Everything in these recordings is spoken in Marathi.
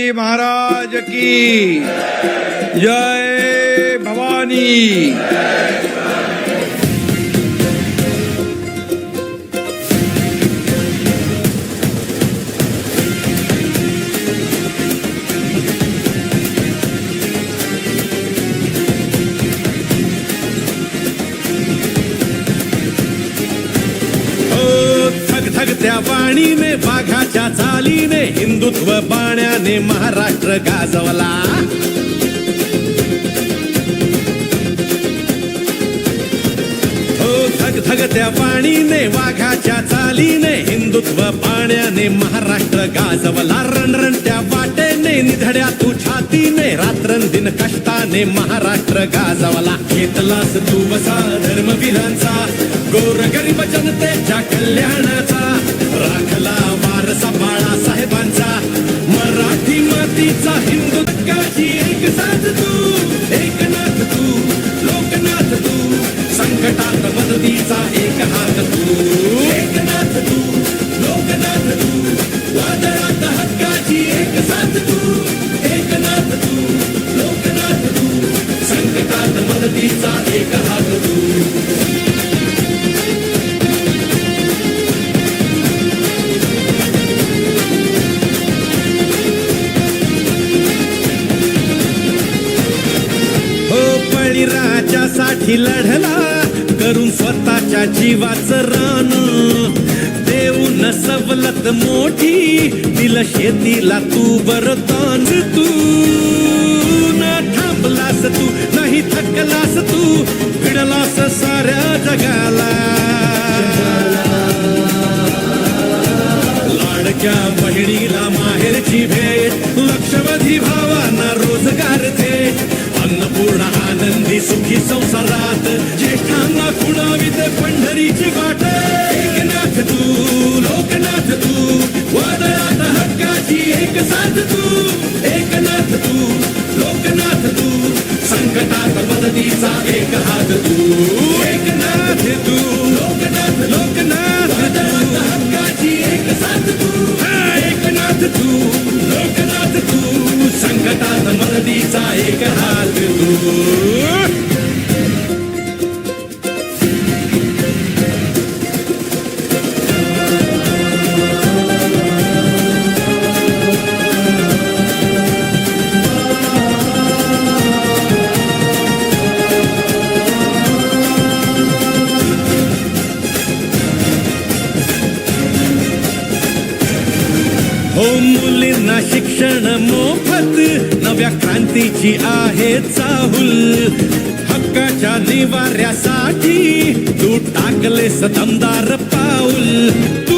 महाराज की। जय भवानी। ओ थक त्या पाणी में चालीने हिंदुत्व बाण्याने महाराष्ट्र गाजवला ओ थग थग वाघाच्या चालीने हिंदुत्व पाण्याने महाराष्ट्र गाजवला रणरण त्या निधड्या तू छातीने रात्रंदिन कष्टाने महाराष्ट्र गाजवला. घेतलास तू बसा धर्मवीरांचा गोर गरीब जनतेच्या कल्याणाचा. राखला वारसा बाळा साहेबांचा मराठी मातीचा हिंदू हक्काची एक साथ तू एकनाथ तू लोकनाथ तू संकटात मदतीचा एक हात तू. एकनाथ तू लोकनाथ तू वादळ संकटात एक हात तू हो लढला करून स्वतःच्या जीवाच रान देऊन सवलत मोठी दिल शेतीला तू बरतान तू न थांबलास तू नाही थकलास तू भिडलास साऱ्या जगाला. लाडक्या बहिणीला माहेरची भेट लक्षवधी भावांना रोजगार दे अन्नपूर्ण आनंदी सुखी संसारात ज्येष्ठांना खुणावीत पंढरीची वाट. एकनाथ तू लोकनाथ तू वादळात हक्काची एक साथ तू. हात तू. मुलांना शिक्षण मोफत नव्या क्रांतीची आहे चाहुल. हक्काच्या निवाऱ्यासाठी तू टाकले सदमदार पाऊल. तू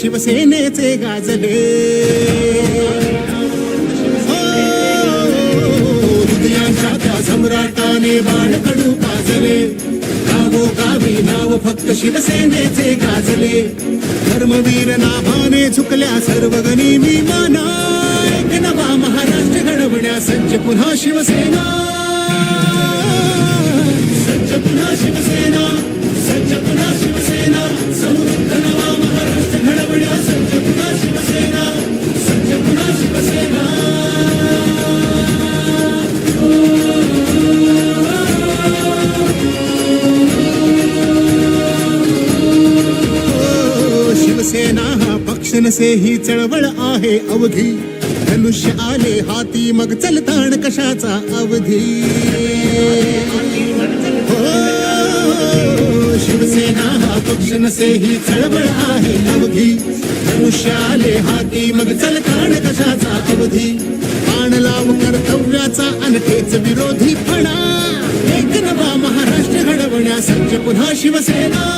शिवसेनेचे गाजले. हो, हृदयांच्या त्या सम्राटाने बाणकडू पाजले. गावो गावी नाव फक्त शिवसेनेचे गाजले. धर्मवीर नाभाने झुकल्या सर्व गणी माना एक नवा महाराष्ट्र घडवण्या सज्ज पुन्हा शिवसेना. सज्ज पुन्हा शिवसेना. सज्ज पुन्हा शिवसेना समृद्ध नवा महाराष्ट्र घडवण्या सज्ज पुन्हा शिवसेना सज्ज पुन्हा शिवसेना शिवसेना हा पक्ष नसे ही चळवळ आहे अवघी. धनुष्य आले हाती मग चलताण कशाचा अवधी? हो, शिवसेना हा पक्ष नसे ही चळवळ आहे अवधी. धनुष्य आले हाती मग चलताण कशाचा अवधी? बाण लाव कर्तव्याचा अनतेच विरोधी फणा एक नवा महाराष्ट्र घडवण्यासाठी पुन्हा शिवसेना.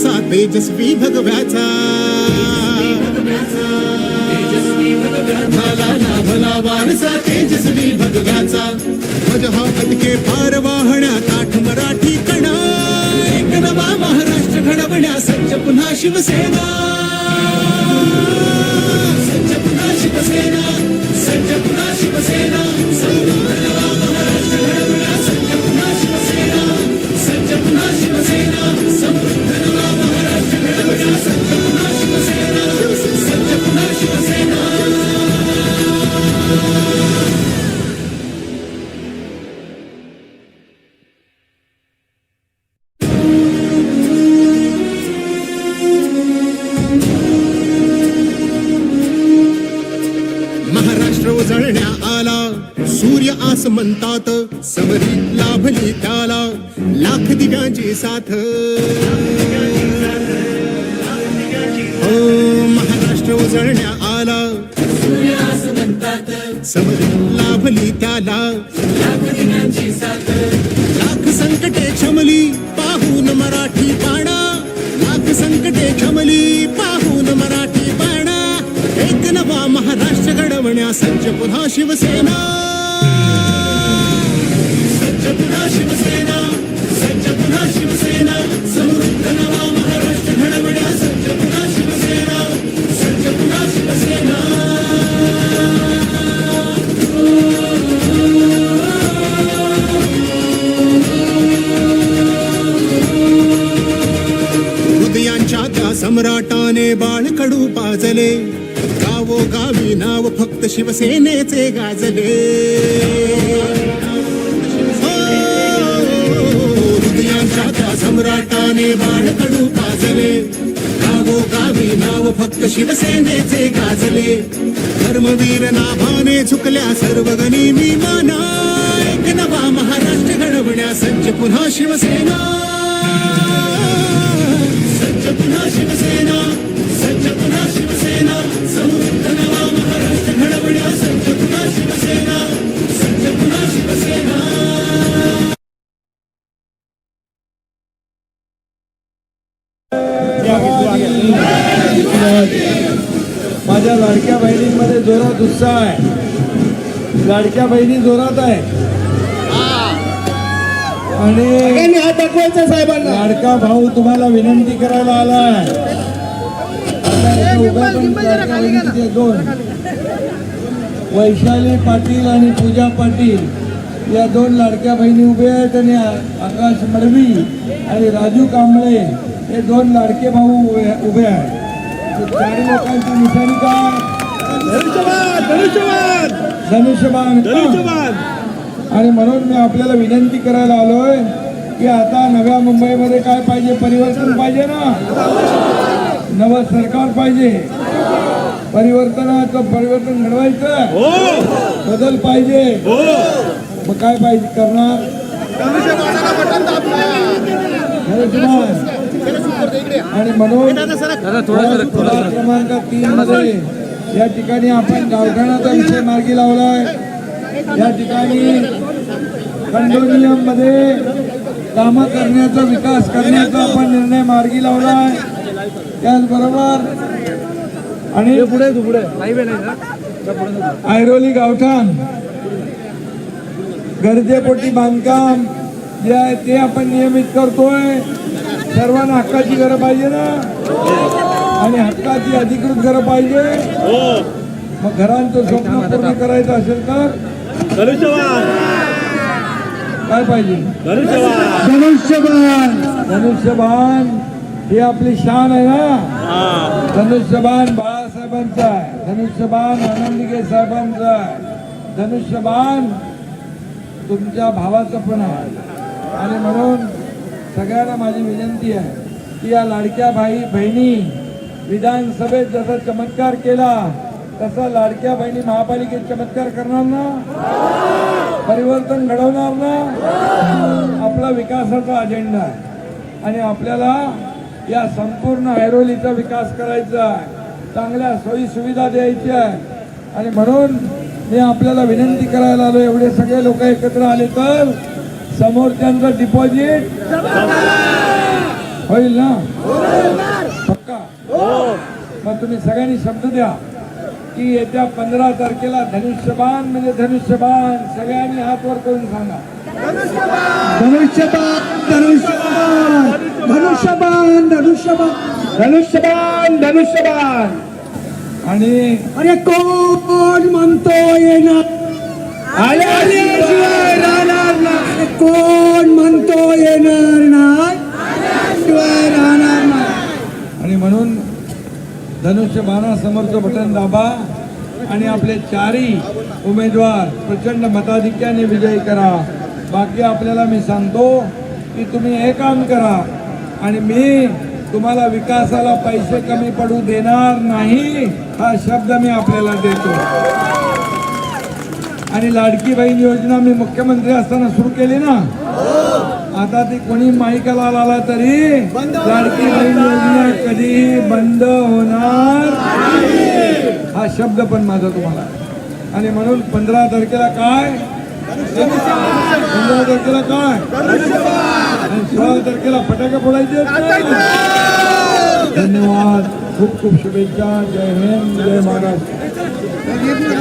लाभला तेजस्वी भगव्याचा. नाथाला लाभला वारसा तेजस्वी भगव्याचा. ध्वज हा पदके पार वाहण्या ताठ मराठी कणा. एक नवा महाराष्ट्र घडवण्या सज्ज पुन्हा शिवसेना. सज्ज पुन्हा शिवसेना सज्ज पुन्हा शिवसेना. करण्या आला. सूर्य आस म्हणतात समरी लाभली त्याला. लाख दिव्यांची साथ. हो महाराष्ट्र उजळण्या आला. समरी लाभली त्याला. लाख संकटे सज्ज पुन्हा शिवसेना. सज्ज पुन्हा शिवसेना. सज्ज पुन्हा शिवसेना. शिवसेनेचे गाजले. हो, हृदयांच्या सम्राटाने बाणकडू पाजले. गावो गावी नाव फक्त शिवसेनेचे गाजले. धर्मवीर नाभाने झुकल्या सर्व गणी मी माना एक नवा महाराष्ट्र घडवण्या सज्ज पुन्हा शिवसेना. सज्ज पुन्हा शिवसेना. माझ्या लाडक्या बहिणींमध्ये जोरात उत्साह आहे. लाडक्या बहिणी जोरात आहे. आणि साहेबांना. लाडका भाऊ तुम्हाला विनंती करायला आलाय. दोन. वैशाली पाटील आणि पूजा पाटील या दोन लाडक्या बहिणी उभे आहेत आणि आकाश मडवी आणि राजू कांबळे हे दोन लाडके भाऊ उभे उभे आहेत. चारी लोकांची निशाणी काय? धनुष्यबाण धनुष्यबाण! आणि म्हणून मी आपल्याला विनंती करायला आलोय की आता नव्या मुंबईमध्ये काय पाहिजे परिवर्तन पाहिजे ना? नवं सरकार पाहिजे. परिवर्तनाचं परिवर्तन घडवायचं. बदल पाहिजे. मग काय पाहिजे करणार. आणि म्हणून क्रमांक तीन मध्ये या ठिकाणी आपण गावठाणाचा विषय मार्गी लावलाय. या ठिकाणी कंडोनियममध्ये कामं करण्याचा विकास करण्याचा आपण निर्णय मार्गी लावलाय. त्याचबरोबर आणि पुढे पुढे. ऐरोली गावठाण. गरजेपोटी बांधकाम. जे आहे ते आपण नियमित करतोय. सर्वांना हक्काची घरं पाहिजे ना? आणि हक्काची अधिकृत घरं पाहिजे. मग घरांचं स्वप्न पूर्ण करायचं असेल तर? काय पाहिजे? धनुष्यबाण. धनुष्यबाण. ही आपली शान आहे ना? धनुष्यबाण बाळासाहेबांचा आहे. धनुष्यबाण आनंदगे साहेबांचा आहे. धनुष्यबाण तुमच्या भावाचं पण आहे. आणि म्हणून सगळ्यांना माझी विनंती आहे की या लाडक्या भाई बहिणी विधानसभेत जसा चमत्कार केला तसा लाडक्या बहिणी महापालिकेत चमत्कार करणार ना? परिवर्तन घडवणार ना? आपला विकासाचा अजेंडा आहे. आणि आपल्याला या संपूर्ण ऐरोलीचा विकास करायचा आहे. चांगल्या सोयी सुविधा द्यायच्या आहे. आणि म्हणून मी आपल्याला विनंती करायला आलो एवढे सगळे लोक एकत्र आले तर समोरच्यांचं डिपॉझिट होईल ना? पक्का? मग तुम्ही सगळ्यांनी शब्द द्या की येत्या पंधरा तारखेला धनुष्यबाण म्हणजे धनुष्यबाण सगळ्यांनी हात वर करून सांगा. धनुष्यबाण धनुष्यबाण धनुष्यबाण धनुष्यबाण. धनुष्यबाण धनुष्यबाण. आणि अरे कोण म्हणतो येणार राहणार नाही. कोण म्हणतो येणार नाही? शिवाय राहणार नाही. आणि म्हणून धनुष्य बाणासमोरचं बटन दाबा आणि आपले चारही उमेदवार प्रचंड मताधिक्याने विजयी करा. बाकी आपल्याला मी सांगतो की तुम्ही हे काम करा. आणि मी तुम्हाला विकासाला पैसे कमी पडू देणार नाही हा शब्द मी आपल्याला देतो. आणि लाडकी बहीण योजना मी मुख्यमंत्री असताना सुरू केली ना? आता ती कोणी माईकाला आला तरी लाडकी बहीण योजना कधीही बंद होणार हा शब्द पण माझा तुम्हाला. आणि म्हणून पंधरा तारखेला काय? पंधरा तारखेला काय? सोळा तारखेला फटाके फोडायचे आहेत का? धन्यवाद. खूप खूप शुभेच्छा. जय हिंद. जय महाराष्ट्र.